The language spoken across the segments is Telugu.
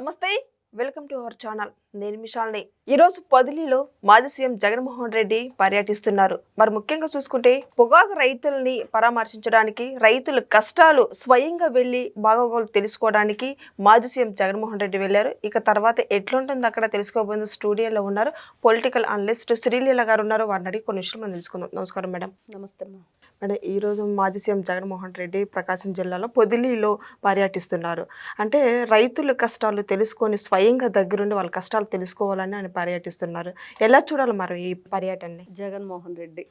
నమస్తే వెల్కమ్ టు అవర్ ఛానల్. నేను మిషాల్ని ఈరోజు పదిలీలో మాజీ సీఎం జగన్మోహన్ రెడ్డి పర్యటిస్తున్నారు. మరి ముఖ్యంగా చూసుకుంటే పొగాకు రైతుల్ని పరామర్శించడానికి రైతుల కష్టాలు స్వయంగా వెళ్ళి బాగోగోలు తెలుసుకోవడానికి మాజీ సీఎం జగన్మోహన్ రెడ్డి వెళ్ళారు. ఇక తర్వాత ఎట్లుంటుంది అక్కడ తెలుసుకోబోయింది స్టూడియోలో ఉన్నారు. పొలిటికల్ అనలిస్ట్ శ్రీలీల గారు ఉన్నారు. వారిని అడిగి కొన్ని విషయాలు మనం తెలుసుకుందాం. నమస్కారం మేడం. నమస్తే అంటే ఈరోజు మాజీ సీఎం జగన్మోహన్ రెడ్డి ప్రకాశం జిల్లాలో పొదిలిలో పర్యటిస్తున్నారు. అంటే రైతుల కష్టాలు తెలుసుకొని స్వయంగా దగ్గరుండి వాళ్ళ కష్టాలు తెలుసుకోవాలని ఆయన పర్యటిస్తున్నారు. ఎలా చూడాలి మరి ఈ పర్యటనని? జగన్మోహన్ రెడ్డి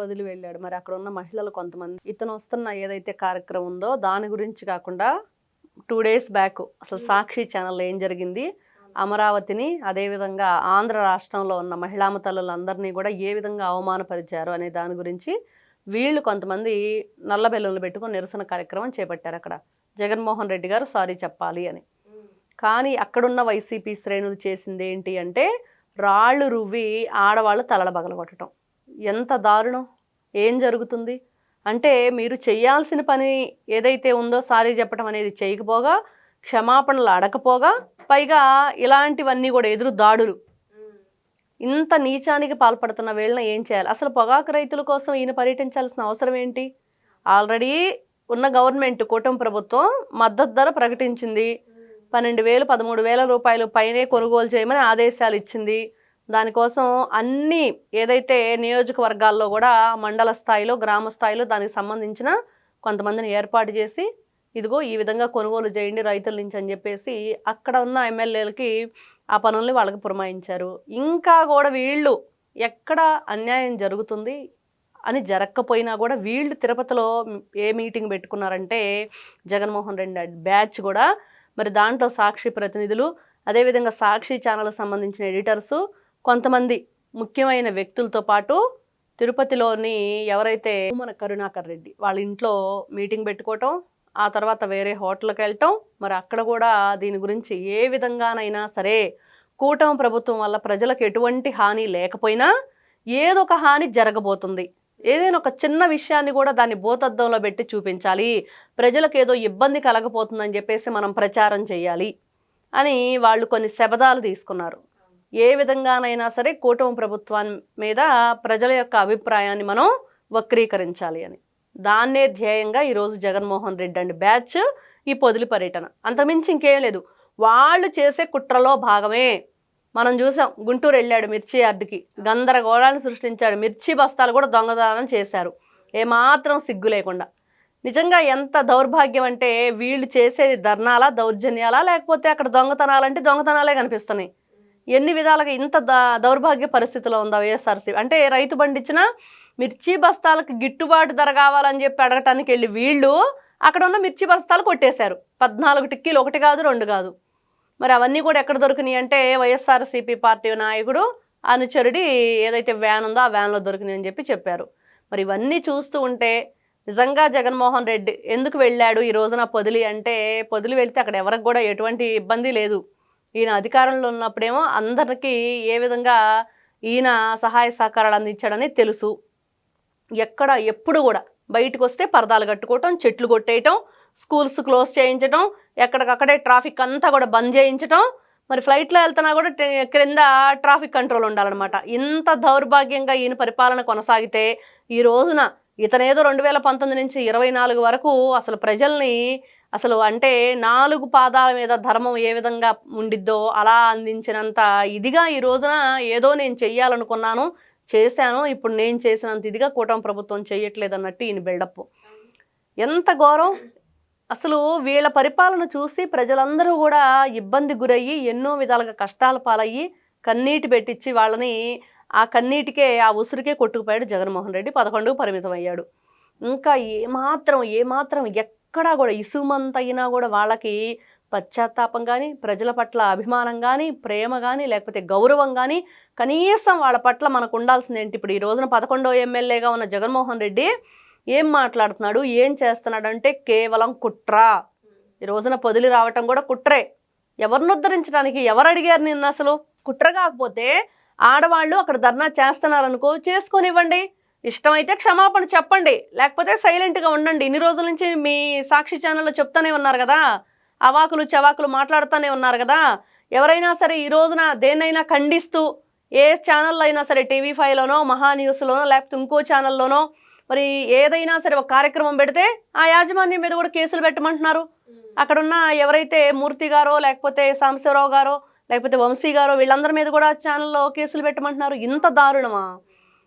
వదిలి వెళ్ళాడు. మరి అక్కడ ఉన్న మహిళలు కొంతమంది ఇతను వస్తున్న ఏదైతే కార్యక్రమం ఉందో దాని గురించి కాకుండా టూ డేస్ బ్యాక్ అసలు సాక్షి ఛానల్లో ఏం జరిగింది? అమరావతిని అదేవిధంగా ఆంధ్ర రాష్ట్రంలో ఉన్న మహిళామ తల్లులందరినీ కూడా ఏ విధంగా అవమానపరిచారు అనే దాని గురించి వీళ్ళు కొంతమంది నల్ల బెల్లులు పెట్టుకొని నిరసన కార్యక్రమం చేపట్టారు అక్కడ. జగన్మోహన్ రెడ్డి గారు సారీ చెప్పాలి అని. కానీ అక్కడున్న వైసీపీ శ్రేణులు చేసింది ఏంటి అంటే రాళ్ళు రువ్వి ఆడవాళ్ళు తలల బగలగొట్టడం ఎంత దారుణం. ఏం జరుగుతుంది? అంటే మీరు చేయాల్సిన పని ఏదైతే ఉందో సారీ చెప్పడం అనేది చేయకపోగా క్షమాపణలు అడకపోగా పైగా ఇలాంటివన్నీ కూడా ఎదురు దాడులు. ఇంత నీచానికి పాల్పడుతున్న వీళ్ళని ఏం చేయాలి? అసలు పొగాకు రైతుల కోసం ఈయన పర్యటించాల్సిన అవసరం ఏంటి? ఆల్రెడీ ఉన్న గవర్నమెంట్ కూటమి ప్రభుత్వం మద్దతు ధర ప్రకటించింది. పన్నెండు వేలు పదమూడు వేల రూపాయలు పైనే కొనుగోలు చేయమని ఆదేశాలు ఇచ్చింది. దానికోసం అన్ని ఏదైతే నియోజకవర్గాల్లో కూడా మండల స్థాయిలో గ్రామ స్థాయిలో దానికి సంబంధించిన కొంతమందిని ఏర్పాటు చేసి ఇదిగో ఈ విధంగా కొనుగోలు చేయండి రైతుల నుంచి అని చెప్పేసి అక్కడ ఉన్న ఎమ్మెల్యేలకి ఆ పనుల్ని వాళ్ళకి పురమాయించారు. ఇంకా కూడా వీళ్ళు ఎక్కడ అన్యాయం జరుగుతుంది అని జరగకపోయినా కూడా వీళ్ళు తిరుపతిలో ఏ మీటింగ్ పెట్టుకున్నారంటే జగన్మోహన్ రెడ్డి బ్యాచ్ కూడా. మరి దాంట్లో సాక్షి ప్రతినిధులు అదేవిధంగా సాక్షి ఛానల్కి సంబంధించిన ఎడిటర్సు కొంతమంది ముఖ్యమైన వ్యక్తులతో పాటు తిరుపతిలోని ఎవరైతే మన కరుణాకర్ రెడ్డి వాళ్ళ ఇంట్లో మీటింగ్ పెట్టుకోవటం ఆ తర్వాత వేరే హోటల్కి వెళ్ళటం మరి అక్కడ కూడా దీని గురించి ఏ విధంగానైనా సరే కూటమి ప్రభుత్వం వల్ల ప్రజలకు ఎటువంటి హాని లేకపోయినా ఏదొక హాని జరగబోతుంది. ఏదైనా ఒక చిన్న విషయాన్ని కూడా దాన్ని భూతద్దంలో పెట్టి చూపించాలి. ప్రజలకు ఏదో ఇబ్బంది కలగపోతుందని చెప్పేసి మనం ప్రచారం చేయాలి అని వాళ్ళు కొన్ని శబదాలు తీసుకున్నారు. ఏ విధంగానైనా సరే కూటమి ప్రభుత్వం మీద ప్రజల యొక్క అభిప్రాయాన్ని మనం వక్రీకరించాలి అని. దాన్నే ధ్యేయంగా ఈరోజు జగన్మోహన్ రెడ్డి అండ్ బ్యాచ్ ఈ పొదిలి పర్యటన. అంతమించి ఇంకేం లేదు. వాళ్ళు చేసే కుట్రలో భాగమే. మనం చూసాం గుంటూరు వెళ్ళాడు మిర్చి యార్డుకి గందరగోళాన్ని సృష్టించాడు. మిర్చి బస్తాలు కూడా దొంగతనం చేశారు. ఏమాత్రం సిగ్గు లేకుండా. నిజంగా ఎంత దౌర్భాగ్యం అంటే వీళ్ళు చేసేది ధర్నాలా దౌర్జన్యాలా లేకపోతే అక్కడ దొంగతనాలంటే దొంగతనాలే కనిపిస్తున్నాయి. ఎన్ని విధాలుగా ఇంత దౌర్భాగ్య పరిస్థితిలో ఉందా వైఎస్ఆర్సీ అంటే రైతు పండించిన మిర్చి బస్తాలకు గిట్టుబాటు ధర కావాలని చెప్పి అడగటానికి వెళ్ళి వీళ్ళు అక్కడ ఉన్న మిర్చి బస్తాలు కొట్టేశారు. పద్నాలుగు టిక్కీలు ఒకటి కాదు రెండు కాదు. మరి అవన్నీ కూడా ఎక్కడ దొరికినాయి అంటే వైఎస్ఆర్సీపీ పార్టీ నాయకుడు అనుచరుడి ఏదైతే వ్యాన్ ఉందో ఆ వ్యాన్లో దొరికినాయి అని చెప్పి చెప్పారు. మరి ఇవన్నీ చూస్తూ ఉంటే నిజంగా జగన్మోహన్ రెడ్డి ఎందుకు వెళ్ళాడు ఈ రోజున పొదిలి అంటే పొదిలి వెళ్తే అక్కడ ఎవరికి కూడా ఎటువంటి ఇబ్బంది లేదు. ఈయన అధికారంలో ఉన్నప్పుడేమో అందరికీ ఏ విధంగా ఈయన సహాయ సహకారాలు అందించాడని తెలుసు. ఎక్కడ ఎప్పుడు కూడా బయటకు వస్తే పరదాలు కట్టుకోవటం చెట్లు కొట్టేయటం స్కూల్స్ క్లోజ్ చేయించటం ఎక్కడికక్కడే ట్రాఫిక్ అంతా కూడా బంద్ చేయించటం. మరి ఫ్లైట్లో వెళ్తున్నా కూడా క్రింద ట్రాఫిక్ కంట్రోల్ ఉండాలన్నమాట. ఇంత దౌర్భాగ్యంగా ఈయన పరిపాలన కొనసాగితే ఈ రోజున ఇతనేదో రెండు వేల పంతొమ్మిది నుంచి ఇరవై నాలుగు వరకు అసలు ప్రజల్ని అసలు అంటే నాలుగు పాదాల మీద ధర్మం ఏ విధంగా ఉండిద్దో అలా అందించినంత ఇదిగా ఈ రోజున ఏదో నేను చెయ్యాలనుకున్నాను. చేశాను ఇప్పుడు నేను చేసినంత ఇదిగా కూటమి ప్రభుత్వం చేయట్లేదు అన్నట్టు ఈయన బిల్డప్. ఎంత ఘోరం! అసలు వీళ్ళ పరిపాలన చూసి ప్రజలందరూ కూడా ఇబ్బంది గురయ్యి ఎన్నో విధాలుగా కష్టాల పాలయ్యి కన్నీటి పెట్టించి వాళ్ళని ఆ కన్నీటికే ఆ ఉసురికే కొట్టుకుపోయాడు జగన్మోహన్ రెడ్డి. పదకొండుకు పరిమితం అయ్యాడు ఇంకా ఏమాత్రం ఏమాత్రం ఎక్కడా కూడా ఇసుమంత అయినా కూడా వాళ్ళకి పశ్చాత్తాపం కానీ ప్రజల పట్ల అభిమానం కానీ ప్రేమ కానీ లేకపోతే గౌరవం కానీ కనీసం వాళ్ళ పట్ల మనకు ఉండాల్సింది ఏంటి ఇప్పుడు ఈ రోజున పదకొండో ఎమ్మెల్యేగా ఉన్న జగన్మోహన్ రెడ్డి ఏం మాట్లాడుతున్నాడు? ఏం చేస్తున్నాడు అంటే కేవలం కుట్ర. ఈ రోజున పొదిలి రావటం కూడా కుట్రే. ఎవరిని ఉద్ధరించడానికి ఎవరు అడిగారు నిన్న అసలు? కుట్ర కాకపోతే ఆడవాళ్ళు అక్కడ ధర్నా చేస్తున్నారనుకో చేసుకొనివ్వండి. ఇష్టమైతే క్షమాపణ చెప్పండి. లేకపోతే సైలెంట్గా ఉండండి. ఇన్ని రోజుల నుంచి మీ సాక్షి ఛానల్లో చెప్తూనే ఉన్నారు కదా. అవాకులు చవాకులు మాట్లాడుతూనే ఉన్నారు కదా. ఎవరైనా సరే ఈ రోజున దేన్నైనా ఖండిస్తూ ఏ ఛానల్లో అయినా సరే టీవీ ఫైవ్లోనో మహా న్యూస్లోనో లేకపోతే ఇంకో ఛానల్లోనో మరి ఏదైనా సరే ఒక కార్యక్రమం పెడితే ఆ యాజమాన్యం మీద కూడా కేసులు పెట్టమంటున్నారు. అక్కడున్న ఎవరైతే మూర్తి గారో లేకపోతే సాంబశివరావు గారో లేకపోతే వంశీ గారో వీళ్ళందరి మీద కూడా ఛానల్లో కేసులు పెట్టమంటున్నారు. ఇంత దారుణమా?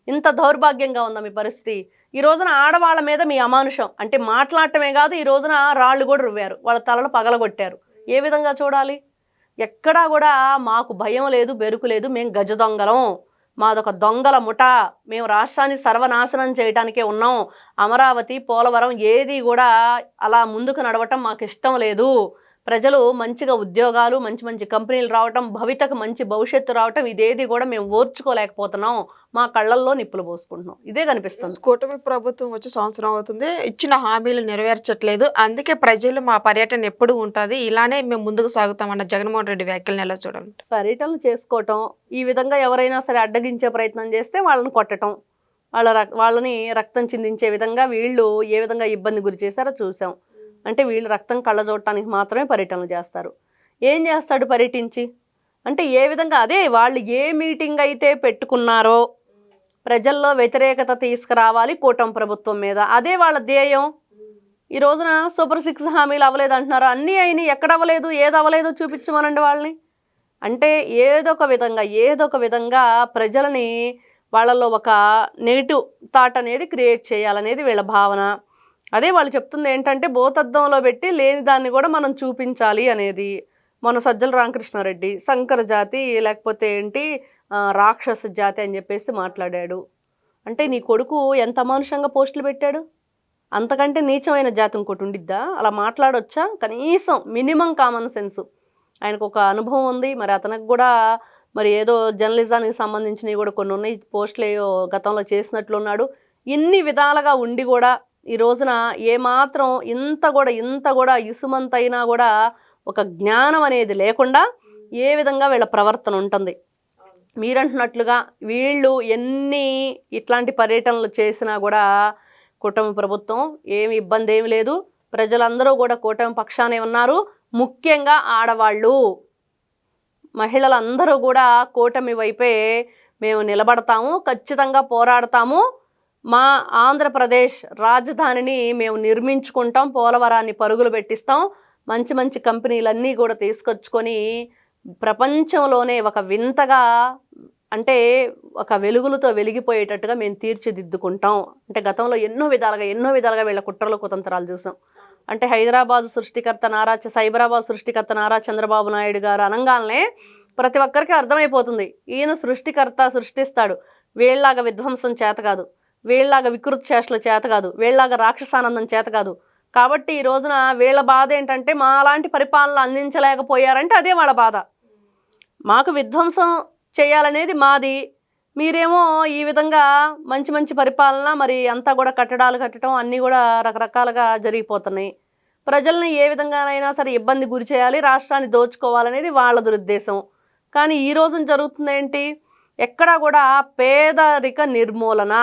ఇంత దౌర్భాగ్యంగా ఉందా మీ పరిస్థితి? ఈ రోజున ఆడవాళ్ళ మీద మీ అమానుషం. అంటే మాట్లాడటమే కాదు ఈ రోజున రాళ్ళు కూడా రువ్వారు. వాళ్ళ తలలు పగలగొట్టారు. ఏ విధంగా చూడాలి? ఎక్కడా కూడా మాకు భయం లేదు బెరుకు లేదు మేము గజ దొంగలం. మాదొక దొంగల ముఠ. మేము రాష్ట్రాన్ని సర్వనాశనం చేయడానికే ఉన్నాం. అమరావతి పోలవరం ఏది కూడా అలా ముందుకు నడవటం మాకు ఇష్టం లేదు. ప్రజలు మంచిగా ఉద్యోగాలు మంచి మంచి కంపెనీలు రావటం భవితకు మంచి భవిష్యత్తు రావటం ఇదేది కూడా మేము ఓర్చుకోలేకపోతున్నాం. మా కళ్ళల్లో నిప్పులు పోసుకుంటున్నాం. ఇదే కనిపిస్తుంది. కూటమి ప్రభుత్వం వచ్చి సంవత్సరం అవుతుంది. ఇచ్చిన హామీలు నెరవేర్చట్లేదు. అందుకే ప్రజలు మా పర్యటన ఎప్పుడు ఉంటుంది. ఇలానే మేము ముందుకు సాగుతామన్న జగన్మోహన్ రెడ్డి వ్యాఖ్యలను ఎలా చూడాలి పర్యటనలు చేసుకోవటం ఈ విధంగా ఎవరైనా సరే అడ్డగించే ప్రయత్నం చేస్తే వాళ్ళని కొట్టటం వాళ్ళ వాళ్ళని రక్తం చిందించే విధంగా వీళ్ళు ఏ విధంగా ఇబ్బంది గురి చేశారో చూసాం అంటే వీళ్ళు రక్తం కళ్ళ చూడటానికి మాత్రమే పర్యటనలు చేస్తారు. ఏం చేస్తాడు పర్యటించి? అంటే ఏ విధంగా అదే వాళ్ళు ఏ మీటింగ్ అయితే పెట్టుకున్నారో ప్రజల్లో వ్యతిరేకత తీసుకురావాలి కూటమి ప్రభుత్వం మీద. అదే వాళ్ళ ధ్యేయం. ఈ రోజున సూపర్ సిక్స్ హామీలు అవ్వలేదు అంటున్నారు అన్నీ అయినాయి ఎక్కడ అవ్వలేదు ఏది అవ్వలేదో చూపించమనండి వాళ్ళని. అంటే ఏదో ఒక విధంగా ఏదో ఒక విధంగా ప్రజలని వాళ్ళలో ఒక నెగిటివ్ థాట్ అనేది క్రియేట్ చేయాలనేది వీళ్ళ భావన. అదే వాళ్ళు చెప్తుంది ఏంటంటే భూతద్దంలో పెట్టి లేని దాన్ని కూడా మనం చూపించాలి అనేది. మన సజ్జల రామకృష్ణారెడ్డి శంకర జాతి లేకపోతే ఏంటి రాక్షస జాతి అని చెప్పేసి మాట్లాడాడు. అంటే నీ కొడుకు ఎంత అమానుషంగా పోస్టులు పెట్టాడు? అంతకంటే నీచమైన జాతి ఇంకోటి ఉండిద్దా? అలా మాట్లాడొచ్చా? కనీసం మినిమం కామన్ సెన్స్. ఆయనకు ఒక అనుభవం ఉంది. మరి అతనికి కూడా మరి ఏదో జర్నలిజానికి సంబంధించినవి కూడా కొన్ని ఉన్నాయి. పోస్టులు గతంలో చేసినట్లున్నాడు ఇన్ని విధాలుగా ఉండి కూడా ఈ రోజున ఏమాత్రం ఇంత కూడా ఇంత కూడా ఇసుమంతైనా కూడా ఒక జ్ఞానం అనేది లేకుండా ఏ విధంగా వీళ్ళ ప్రవర్తన ఉంటుంది. మీరంటున్నట్లుగా వీళ్ళు ఎన్ని ఇట్లాంటి పర్యటనలు చేసినా కూడా కూటమి ప్రభుత్వం ఏమి ఇబ్బంది ఏమి లేదు. ప్రజలందరూ కూడా కూటమి పక్షానే ఉన్నారు. ముఖ్యంగా ఆడవాళ్ళు. మహిళలందరూ కూడా కూటమి వైపే మేము నిలబడతాము ఖచ్చితంగా పోరాడతాము. మా ఆంధ్రప్రదేశ్ రాజధానిని మేము నిర్మించుకుంటాం పోలవరాన్ని పరుగులు పెట్టిస్తాం. మంచి మంచి కంపెనీలన్నీ కూడా తీసుకొచ్చుకొని ప్రపంచంలోనే ఒక వింతగా అంటే ఒక వెలుగులతో వెలిగిపోయేటట్టుగా మేము తీర్చిదిద్దుకుంటాం. అంటే గతంలో ఎన్నో విధాలుగా ఎన్నో విధాలుగా వీళ్ళ కుట్రలు కుతంత్రాలు చూసాం. అంటే హైదరాబాద్ సృష్టికర్త నారా సైబరాబాద్ సృష్టికర్త నారా చంద్రబాబు నాయుడు గారు అనగానే ప్రతి ఒక్కరికి అర్థమైపోతుంది. ఈయన సృష్టికర్త సృష్టిస్తాడు. వీళ్ళలాగా విధ్వంసం చేత కాదు. వీళ్ళలాగా వికృతి చేష్టల చేత కాదు వీళ్ళలాగా రాక్షసానందం చేత కాదు. కాబట్టి ఈ రోజున వీళ్ళ బాధ ఏంటంటే మా అలాంటి పరిపాలన అందించలేకపోయారంటే అదే వాళ్ళ బాధ. మాకు విధ్వంసం చేయాలనేది మాది. మీరేమో ఈ విధంగా మంచి మంచి పరిపాలన మరి అంతా కూడా కట్టడాలు కట్టడం అన్నీ కూడా రకరకాలుగా జరిగిపోతున్నాయి. ప్రజల్ని ఏ విధంగానైనా సరే ఇబ్బంది గురి చేయాలి రాష్ట్రాన్ని దోచుకోవాలనేది వాళ్ళ దురుద్దేశం. కానీ ఈ రోజున జరుగుతుంది ఏంటి? ఎక్కడా కూడా పేదరిక నిర్మూలన.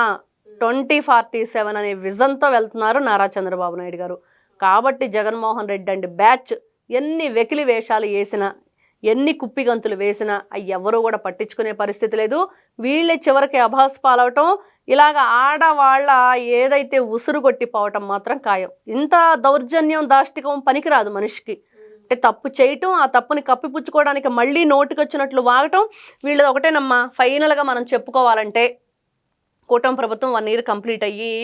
ట్వంటీ ఫార్టీ సెవెన్ అనే విజన్తో వెళ్తున్నారు నారా చంద్రబాబు నాయుడు గారు. కాబట్టి జగన్మోహన్ రెడ్డి అండ్ బ్యాచ్ ఎన్ని వెకిలి వేషాలు వేసినా ఎన్ని కుప్పిగంతులు వేసినా అవి ఎవరూ కూడా పట్టించుకునే పరిస్థితి లేదు. వీళ్ళే చివరికి అభాస్ పాలవటం ఇలాగ ఆడవాళ్ళ ఏదైతే ఉసురు కొట్టిపోవటం మాత్రం ఖాయం. ఇంత దౌర్జన్యం దాష్టికం పనికిరాదు మనిషికి. అంటే తప్పు చేయటం ఆ తప్పుని కప్పిపుచ్చుకోవడానికి మళ్ళీ నోటికొచ్చినట్లు వాగటం వీళ్ళది ఒకటేనమ్మా. ఫైనల్గా మనం చెప్పుకోవాలంటే కూటమి ప్రభుత్వం వన్ ఇయర్ కంప్లీట్ అయ్యి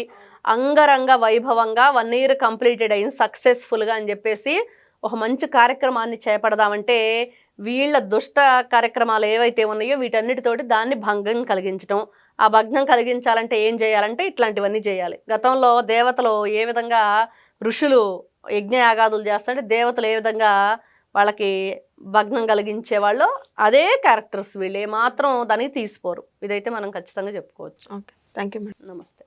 అంగరంగ వైభవంగా వన్ ఇయర్ కంప్లీటెడ్ అయింది సక్సెస్ఫుల్గా అని చెప్పేసి ఒక మంచి కార్యక్రమాన్ని చేపడదామంటే వీళ్ళ దుష్ట కార్యక్రమాలు ఏవైతే ఉన్నాయో వీటన్నిటితోటి దాన్ని భంగం కలిగించడం ఆ భగ్నం కలిగించాలంటే ఏం చేయాలంటే ఇట్లాంటివన్నీ చేయాలి. గతంలో దేవతలు ఏ విధంగా ఋషులు యజ్ఞయాగాదులు చేస్తుంటే దేవతలు ఏ విధంగా వాళ్ళకి భగ్నం కలిగించే వాళ్ళు అదే క్యారెక్టర్స్ వీళ్ళు. ఏమాత్రం దానికి తీసిపోరు. ఇదైతే మనం ఖచ్చితంగా చెప్పుకోవచ్చు. ఓకే. Thank you madam. నమస్తే.